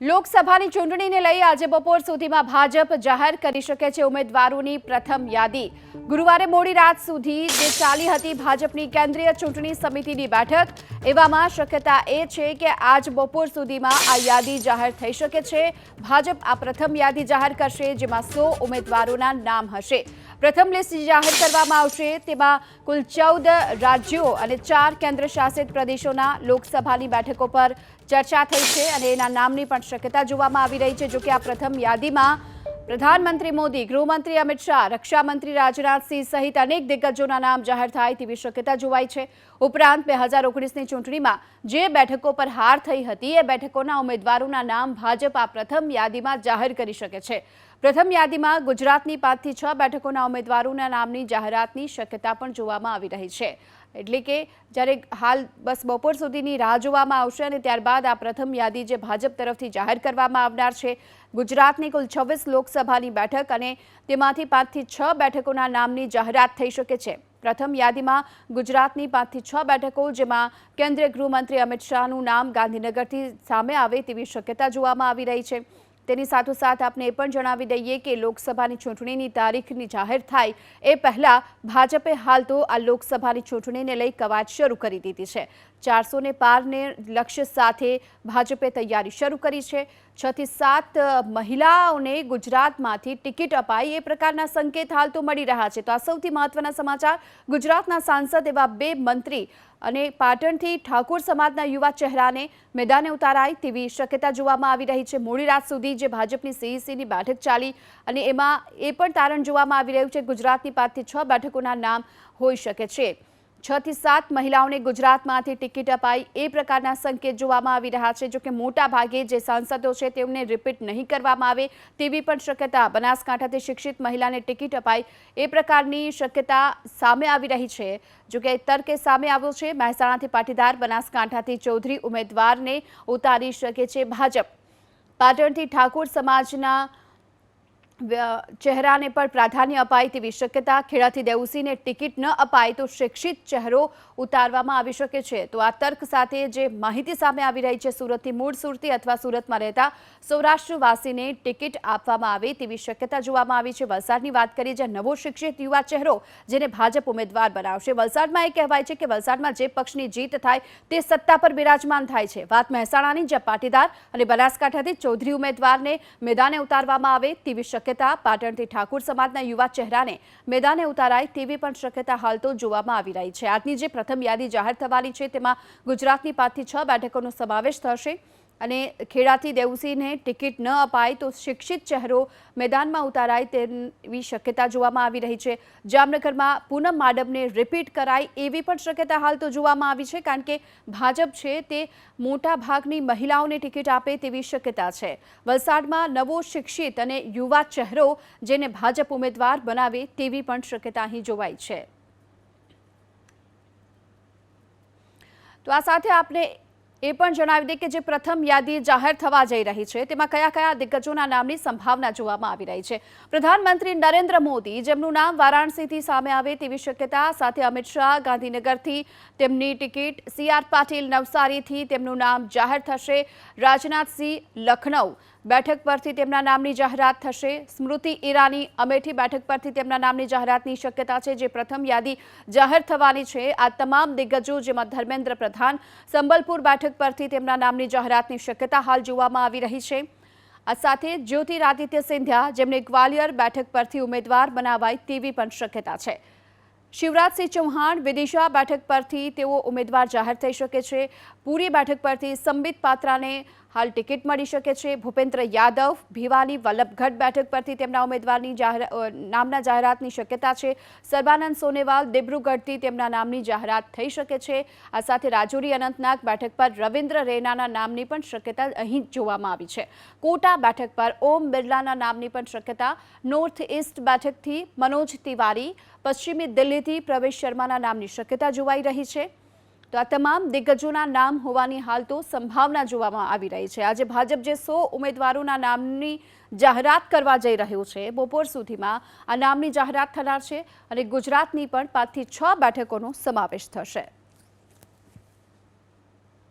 લોકસભાની ચૂંટણીને લઈ આજે બપોર સુધીમાં ભાજપ જાહેર કરી શકે છે ઉમેદવારોની પ્રથમ યાદી. ગુરુવારે મોડી રાત સુધી જે ચાલી હતી ભાજપની કેન્દ્રીય ચૂંટણી સમિતિની બેઠક, એવામાં શક્યતા એ છે કે આજ બપોર સુધીમાં આ યાદી જાહેર થઈ શકે છે. ભાજપ આ પ્રથમ યાદી જાહેર કરશે, જેમાં સો ઉમેદવારોના નામ હશે. પ્રથમ લિસ્ટ જાહેર કરવામાં આવશે. તેમાં કુલ ચૌદ રાજ્યો અને ચાર કેન્દ્ર શાસિત પ્રદેશોના લોકસભાની બેઠકો પર ચર્ચા થઈ છે અને એના નામની પણ શક્યતા જોવામાં આવી રહી છે. જોકે આ પ્રથમ યાદીમાં પ્રધાનમંત્રી મોદી, ગૃહમંત્રી અમિત શાહ, રક્ષામંત્રી રાજનાથસિંહ સહિત અનેક દિગ્ગજોના નામ જાહેર થાય તેવી શક્યતા જોવાય છે. ઉપરાંત બે હજાર ઓગણીસની ચૂંટણીમાં જે બેઠકો પર હાર થઈ હતી, એ બેઠકોના ઉમેદવારોના નામ ભાજપ આ પ્રથમ યાદીમાં જાહેર કરી શકે છે. પ્રથમ યાદીમાં ગુજરાતની પાંચથી છ બેઠકોના ઉમેદવારોના નામની જાહેરાતની શક્યતા પણ જોવામાં આવી રહી છે. એટલે કે જ્યારે હાલ બસ બપોર સુધીની રાહ જોવામાં આવશે અને ત્યારબાદ આ પ્રથમ યાદી જે ભાજપ તરફથી જાહેર કરવામાં આવનાર છે. ગુજરાતની કુલ છવ્વીસ લોકસભાની બેઠક અને તેમાંથી પાંચથી છ બેઠકોના નામની જાહેરાત થઈ શકે છે. પ્રથમ યાદીમાં ગુજરાતની પાંચથી છ બેઠકો, જેમાં કેન્દ્રીય ગૃહમંત્રી અમિત શાહનું નામ ગાંધીનગરથી સામે આવે તેવી શક્યતા જોવામાં આવી રહી છે. તેની સાથોસાથ આપને એ પણ જણાવી દઈએ કે લોકસભાની ચૂંટણીની તારીખની જાહેર થાય એ પહેલા ભાજપે હાલ તો આ લોકસભાની ચૂંટણીને લઈ કવાયત શરૂ કરી દીધી છે. ચારસો ને પારને લક્ષ્ય સાથે ભાજપે તૈયારી શરૂ કરી છે. છ થી સાત મહિલાઓને ગુજરાતમાંથી ટિકિટ અપાય એ પ્રકારના સંકેત હાલ તો મળી રહ્યા છે. તો આ સૌથી મહત્વના સમાચાર. ગુજરાતના સાંસદ એવા બે મંત્રી અને પાટણથી ઠાકોર સમાજના યુવા ચહેરાને મેદાને ઉતારાય તેવી શક્યતા જોવામાં આવી રહી છે. મોડી રાત સુધી જે ભાજપની સીઈસીની બેઠક ચાલી અને એમાં એ પણ તારણ જોવામાં આવી રહ્યું છે ગુજરાતની પાંચથી છ બેઠકોના નામ હોઈ શકે છે. છ થી સાત મહિલાઓને ગુજરાતમાંથી ટિકિટ અપાય એ પ્રકારના સંકેત જોવામાં આવી રહ્યા છે. જોકે મોટા ભાગે જે સાંસદો છે તેમને રિપીટ નહીં કરવામાં આવે તેવી પણ શક્યતા બનાસકાંઠાથી શિક્ષિત મહિલાને ટિકિટ અપાય એ પ્રકારની શક્યતા સામે આવી રહી છે. જોકે તર્કે સામે આવ્યો છે. મહેસાણાથી પાટીદાર બનાસકાંઠાથી ચૌધરી ઉમેદવારને ઉતારી શકે છે ભાજપ. પાટણથી ઠાકોર સમાજના ચહેરાને પણ પ્રાધાન્ય અપાય તેવી શક્યતા ખેડાથી દેવસીને ટિકિટ ન અપાય તો શિક્ષિત ચહેરો ઉતારવામાં આવી શકે છે. તો આ તર્ક સાથે જે માહિતી સામે આવી રહી છે, સુરતથી મૂળ સુરતી અથવા સુરતમાં રહેતા સૌરાષ્ટ્રવાસીને ટિકિટ આપવામાં આવે તેવી શક્યતા જોવામાં આવી છે. વલસાડની વાત કરીએ, જ્યાં નવો શિક્ષિત યુવા ચહેરો જેને ભાજપ ઉમેદવાર બનાવશે. વલસાડમાં એ કહેવાય છે કે વલસાડમાં જે પક્ષની જીત થાય તે સત્તા પર બિરાજમાન થાય છે. વાત મહેસાણાની, જ્યાં પાટીદાર અને બનાસકાંઠાથી ચૌધરી ઉમેદવારને મેદાને ઉતારવામાં આવે તેવી શક્યતા શક્યતા પાટણથી ઠાકુર સમાજના યુવા ચહેરાને મેદાને ઉતારાય તેવી પણ શક્યતા હાલ તો જોવામાં આવી રહી છે. આજની જે પ્રથમ યાદી જાહેર થવાની છે, તેમાં ગુજરાતની પાંચથી છ બેઠકોનો સમાવેશ થશે. અને ખેડાથી દેવસીને ટિકિટ ન અપાય તો શિક્ષિત ચહેરો મેદાનમાં ઉતારાય તેવી શક્યતા જોવામાં આવી રહી છે. જામનગરમાં પૂનમ માડમને રિપીટ કરાય એવી પણ શક્યતા હાલ તો જોવામાં આવી છે, કારણ કે ભાજપ છે તે મોટા ભાગની મહિલાઓને ટિકિટ આપે તેવી શક્યતા છે. વલસાડમાં નવો શિક્ષિત અને યુવા ચહેરો જેને ભાજપ ઉમેદવાર બનાવે તેવી પણ શક્યતા અહીં જોવાય છે. તો આ સાથે આપણે એ પણ જણાવી દઈએ કે જે પ્રથમ યાદી જાહેર થવા જઈ રહી છે, તેમાં કયા કયા દિગ્ગજોના નામની સંભાવના જોવામાં આવી રહી છે. પ્રધાનમંત્રી નરેન્દ્ર મોદી, જેમનું નામ વારાણસીથી સામે આવે તેવી શક્યતા, સાથે અમિત શાહ ગાંધીનગરથી તેમની ટિકિટ, સી આર પાટીલ નવસારીથી તેમનું નામ જાહેર થશે, રાજનાથસિંહ લખનઉ બેઠક પરથી તેમના નામની જાહેરાત થશે. સ્મૃતિ ઈરાની અમેઠી બેઠક પરથી તેમના નામની જાહેરાતની શક્યતા છે, જે પ્રથમ યાદી જાહેર થવાની છે. આ તમામ દિગ્ગજો, જેમાં ધર્મેન્દ્ર પ્રધાન, સંબલપુર બેઠક પરથી તેમના નામની જાહેરાતની શક્યતા હાલ જોવામાં આવી રહી છે. આ સાથે જ્યોતિરાદિત્ય સિંધિયા જેમને ગ્વાલિયર બેઠક પરથી ઉમેદવાર બનાવાય તેવી પણ શક્યતા છે. શિવરાજસિંહ ચૌહાણ, વિદિશા બેઠક પરથી તેઓ ઉમેદવાર જાહેર થઈ શકે છે. પૂરી બેઠક પરથી સંબિત પાત્રાને હાલ ટિકિટ મળી શકે છે. ભૂપેન્દ્ર યાદવ, ભીવાની વલ્લભગઢ બેઠક પરથી તેમના ઉમેદવારની નામના જાહેરાતની શક્યતા છે. સર્બાનંદ સોનેવાલ, દિબ્રુગઢથી તેમના નામની જાહેરાત થઈ શકે છે. આ સાથે રાજુરી અનંતનાગ બેઠક પર રવિન્દ્ર રૈનાના નામની પણ શક્યતા અહીં જોવામાં આવી છે. કોટા બેઠક પર ઓમ બિરલાના નામની પણ શક્યતા. નોર્થ ઇસ્ટ બેઠકથી મનોજ તિવારી, પશ્ચિમી દિલ્હીથી પ્રવેશ શર્માના નામની શક્યતા જોવાઈ રહી છે. તો આ તમામ દિગ્ગજોના નામ હોવાની હાલ તો સંભાવના જોવામાં આવી રહી છે. આજે ભાજપ જે સો ઉમેદવારોના નામની જાહેરાત કરવા જઈ રહ્યું છે, બપોર સુધીમાં આ નામની જાહેરાત થનાર છે અને ગુજરાતની પણ પાંચથી છ બેઠકોનો સમાવેશ થશે.